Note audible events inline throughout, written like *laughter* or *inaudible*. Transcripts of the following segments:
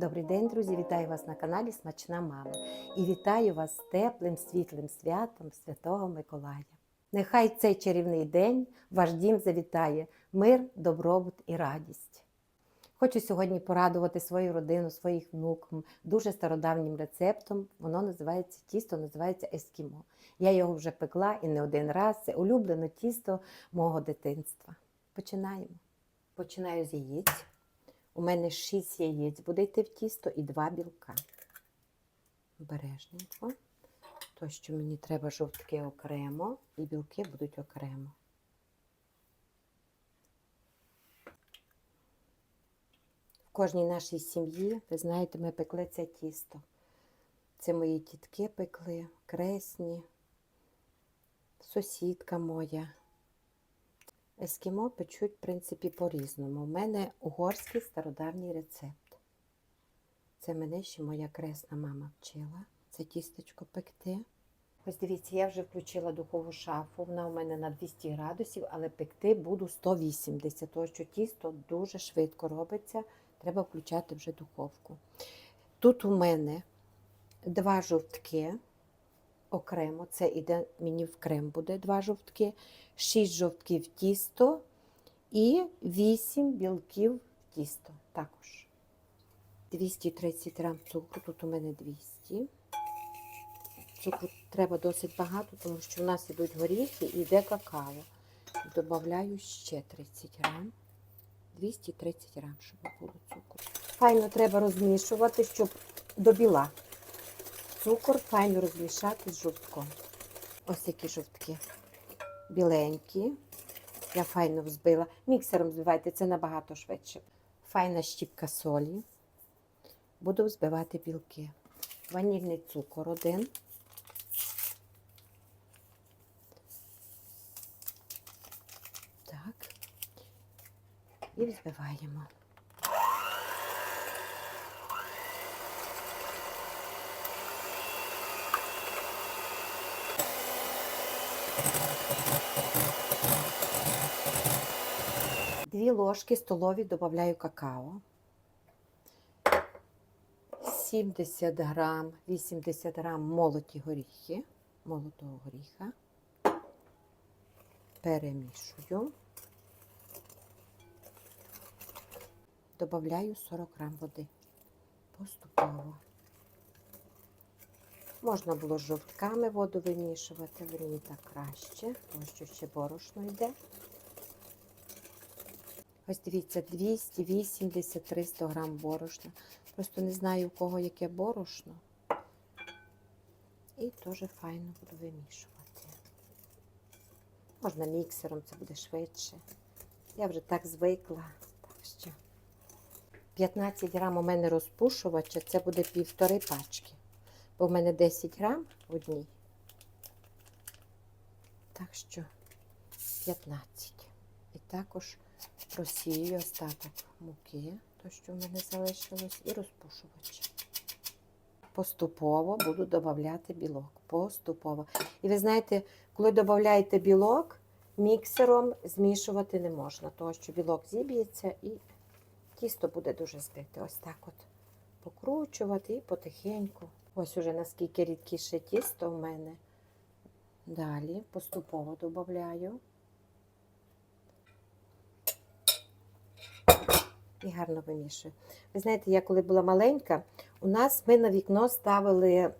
Добрий день, друзі! Вітаю вас на каналі Смачна Мама і вітаю вас з теплим світлим святом Святого Миколая. Нехай цей чарівний день ваш дім завітає мир, добробут і радість. Хочу сьогодні порадувати свою родину, своїх внуків дуже стародавнім рецептом. Воно називається тісто, називається ескімо. Я його вже пекла і не один раз. Це улюблене тісто мого дитинства. Починаємо. Починаю з яєць. У мене 6 яєць буде йти в тісто і 2 білка. Обережненько. То, що мені треба жовтки окремо, і білки будуть окремо. В кожній нашій сім'ї, ви знаєте, ми пекли це тісто. Це мої тітки пекли, кресні, сусідка моя. Ескімо печуть, в принципі, по-різному. У мене угорський стародавній рецепт. Це мене ще моя кресна мама вчила. Це тістечко пекти. Ось дивіться, я вже включила духову шафу. Вона у мене на 200 градусів, але пекти буду 180, тому що тісто дуже швидко робиться. Треба включати вже духовку. Тут у мене два жовтки окремо. Це іде мені в крем буде два жовтки, 6 жовтків тісто і 8 білків в тісто також. 230 грам цукру, тут у мене 200. Цукру треба досить багато, тому що у нас йдуть горіхи і йде какао. Добавляю ще 30 грам. 230 грам, щоб було цукру. Файно треба розмішувати, щоб до біла цукор файно розмішати з жовтком. Ось які жовтки. Біленькі. Я файно взбила. Міксером збивайте, це набагато швидше. Файна щіпка солі. Буду взбивати білки. Ванільний цукор один. Так. І взбиваємо. Дві ложки столові додаю какао. 70 грам, 80 грам молоті горіхи, молотого горіха. Перемішую. Добавляю 40 грам води. Поступово. Можна було жовтками воду вимішувати, мені так краще, тому що ще борошно йде. Ось дивіться, 280-300 грам борошна. Просто не знаю, у кого яке борошно. І теж файно буду вимішувати. Можна міксером, це буде швидше. Я вже так звикла. Так що 15 грам у мене розпушувача, це буде півтори пачки. Бо в мене 10 грам в одній. Так що 15. І також просію остаток муки, то, що в мене залишилось, і розпушувач. Поступово буду додавати білок. Поступово. І ви знаєте, коли додаєте білок, міксером змішувати не можна, тому що білок зіб'ється і тісто буде дуже збите. Ось так от покручувати і потихеньку. Ось уже наскільки рідкіше тісто в мене. Далі поступово додаю. І гарно вимішую. Ви знаєте, я коли була маленька, у нас ми на вікно ставили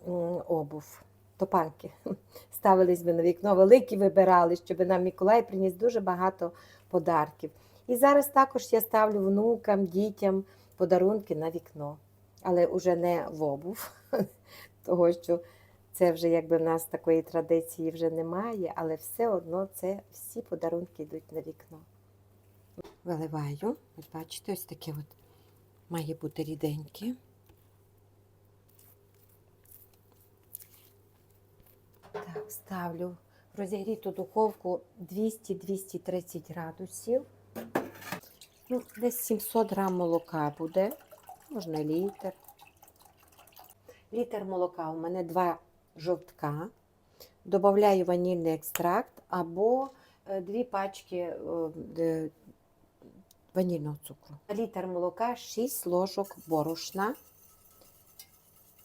обув, топанки. *laughs* Ставились ми на вікно, великі вибирали, щоб нам Миколай приніс дуже багато подарків. І зараз також я ставлю внукам, дітям подарунки на вікно, але вже не в обув, *laughs* того що це вже якби в нас такої традиції вже немає, але все одно це всі подарунки йдуть на вікно. Виливаю, ось бачите, ось таке от має бути ріденьке. Так, ставлю в розігріту духовку 200-230 градусів. Ну, десь 700 грам молока буде, можна літр. Літр молока у мене два жовтка. Добавляю ванільний екстракт або е, дві пачки е, ванільного цукру. Літр молока, 6 ложок борошна.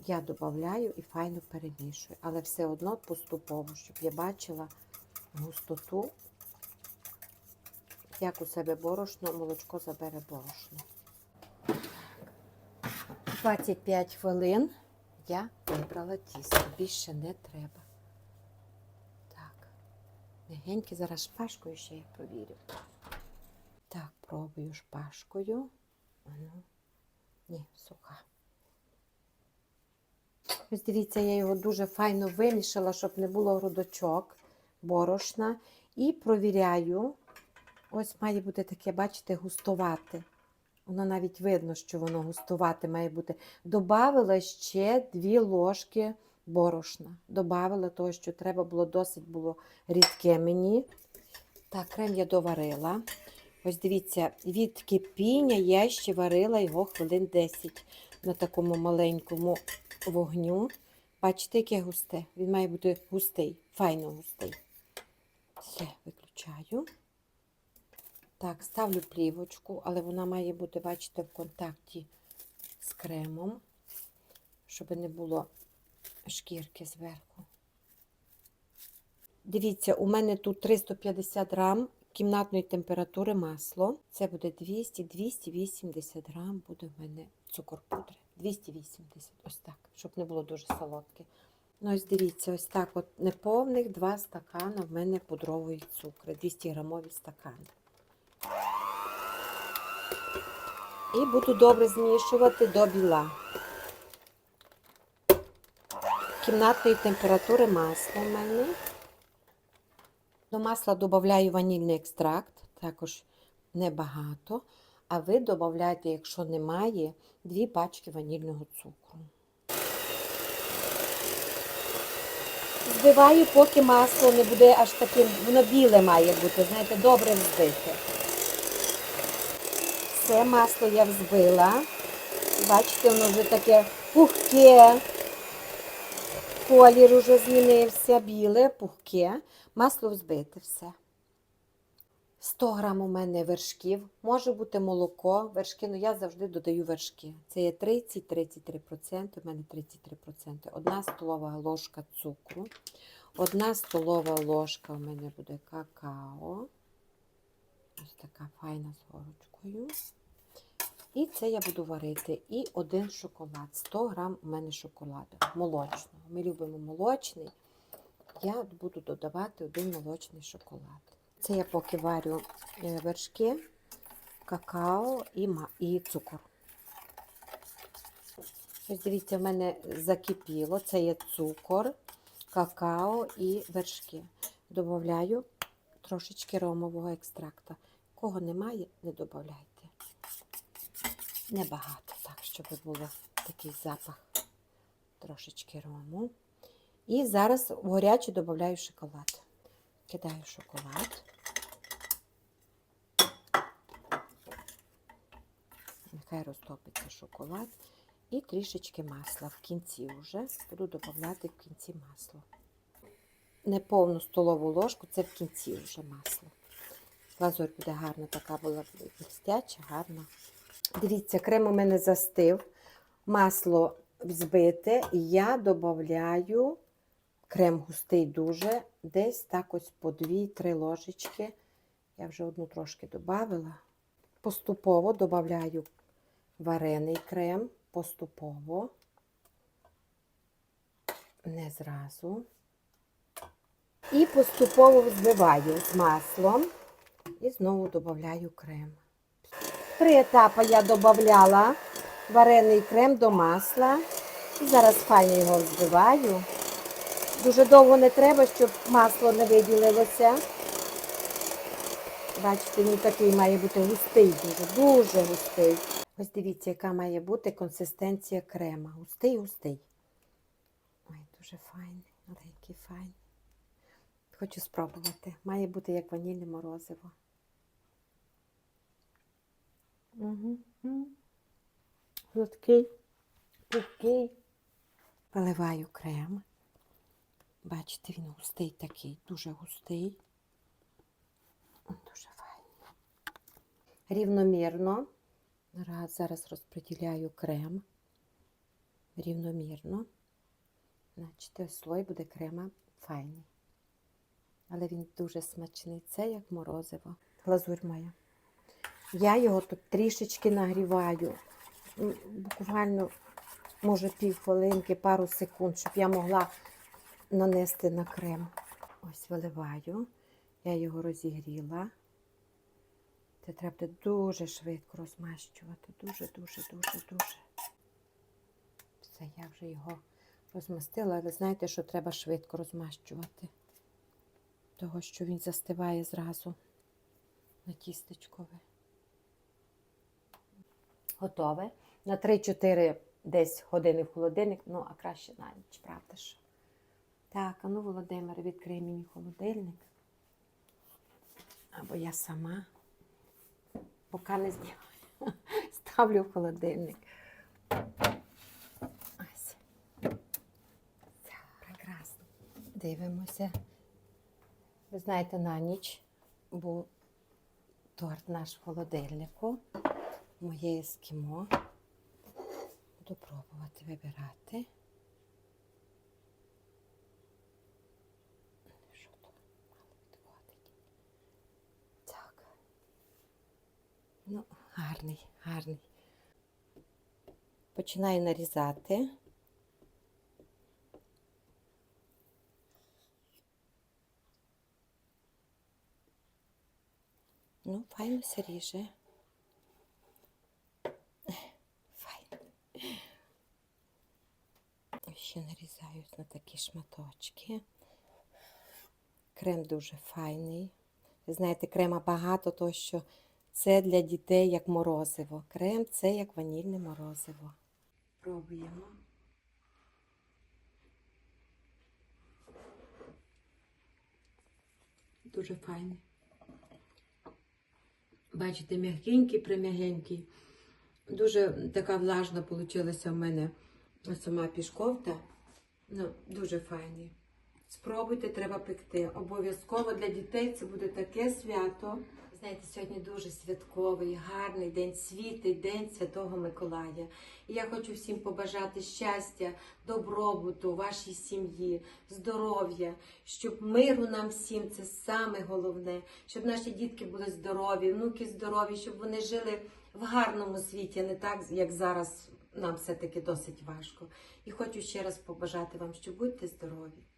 Я додаю і файно перемішую, але все одно поступово, щоб я бачила густоту, як у себе борошно, молочко забере борошно. 25 хвилин я вибрала тісто. Більше не треба. Так. Легеньке зараз шпажкою ще я провірю. Так, пробую шпажкою. Ану. Ні, суха. Ось дивіться, я його дуже файно вимішала, щоб не було грудочок, борошна. І провіряю. Ось має бути таке, бачите, густувате. Воно навіть видно, що воно густувате має бути. Добавила ще дві ложки борошна. Добавила того, що треба було досить було рідке мені. Так, крем я доварила. Ось дивіться, від кипіння я ще варила його хвилин 10 на такому маленькому вогню. Бачите, яке густе? Він має бути густий, файно густий. Все, виключаю. Так, ставлю плівочку, але вона має бути, бачите, в контакті з кремом, щоб не було шкірки зверху. Дивіться, у мене тут 350 грам кімнатної температури масло. Це буде 200-280 грам буде в мене цукор пудри. 280, ось так, щоб не було дуже солодке. Ну, ось дивіться, ось так от неповних 2 стакана в мене пудрової цукри, 200 грамові стакани. І буду добре змішувати до біла. Кімнатної температури масло в мене. До масла додаю ванільний екстракт, також небагато. А ви додаєте, якщо немає, дві пачки ванільного цукру. Збиваю, поки масло не буде аж таким, воно біле має бути, знаєте, добре взбите. Все масло я взбила. Бачите, воно вже таке пухке. Колір уже змінився, біле, пухке. Масло взбите все. 100 грам у мене вершків, може бути молоко, вершки, ну я завжди додаю вершки. Це є 30-33%, у мене 33%. Одна столова ложка цукру, одна столова ложка у мене буде какао. Ось така файна з горочкою. І це я буду варити. І один шоколад. 100 грам у мене шоколаду молочного. Ми любимо молочний. Я буду додавати один молочний шоколад. Це я поки варю е, вершки, какао і, і цукор. Ось дивіться, в мене закипіло. Це є цукор, какао і вершки. Добавляю трошечки ромового екстракта. Кого немає, не додавайте. Небагато, так, щоб було такий запах. Трошечки рому. І зараз в горячий додаю шоколад. Кидаю шоколад. Нехай розтопиться шоколад. І трішечки масла в кінці вже буду додавати в кінці масло. Не повну столову ложку, це в кінці вже масло. Глазурь буде гарна, така була блістяча, гарна. Дивіться, крем у мене застив, масло взбите, і я додаю крем густий дуже, десь так ось по 2-3 ложечки. Я вже одну трошки додавила. Поступово додаю варений крем, поступово, не зразу. І поступово взбиваю з маслом і знову додаю крем. Три етапи я додавала варений крем до масла. І зараз файно його взбиваю. Дуже довго не треба, щоб масло не виділилося. Бачите, він такий має бути густий, дуже, дуже густий. Ось дивіться, яка має бути консистенція крема. Густий, густий. Ой, дуже файний, маленький, файний. Хочу спробувати. Має бути як ванільне морозиво. Угу. Гладкий, пухкий. Виливаю крем. Бачите, він густий такий, дуже густий. Дуже файний. рівномірно. Раз, зараз розподіляю крем рівномірно. Значить, ось слой буде крема файний. Але він дуже смачний. Це як морозиво. Глазурь моя. Я його тут трішечки нагріваю. Буквально, може, пів хвилинки, пару секунд, щоб я могла нанести на крем. Ось виливаю. Я його розігріла. Це треба дуже швидко розмащувати. Дуже, дуже, дуже, дуже. Все, я вже його розмастила, але знаєте, що треба швидко розмащувати. Того, що він застиває зразу на тістечкове. Готове. На 3-4 десь години в холодильник, ну, а краще на ніч, правда ж? Так, а ну, Володимир, відкрий мені холодильник. Або я сама. Поки не знімаю. *laughs* Ставлю в холодильник. Ось. Так, прекрасно. Дивимося. Ви знаєте, на ніч був торт наш в холодильнику. Моє ескімо. Буду пробувати вибирати. Що тут мало відходить? Так. Ну, гарний, гарний. Починаю нарізати. Ну, файно все ріже. Файно. Ще нарізаю на такі шматочки. Крем дуже файний. Знаєте, крема багато, то що це для дітей як морозиво. Крем це як ванільне морозиво. Пробуємо. Дуже файний. Бачите, м'ягенький, прим'ягенький. Дуже така влажна вийшла в мене сама пішковта. Ну, дуже файний. Спробуйте, треба пекти. Обов'язково для дітей це буде таке свято. Знаєте, сьогодні дуже святковий, гарний день, світий день Святого Миколая. І я хочу всім побажати щастя, добробуту, вашій сім'ї, здоров'я, щоб миру нам всім це саме головне, щоб наші дітки були здорові, внуки здорові, щоб вони жили в гарному світі, не так, як зараз нам все-таки досить важко. І хочу ще раз побажати вам, що будьте здорові.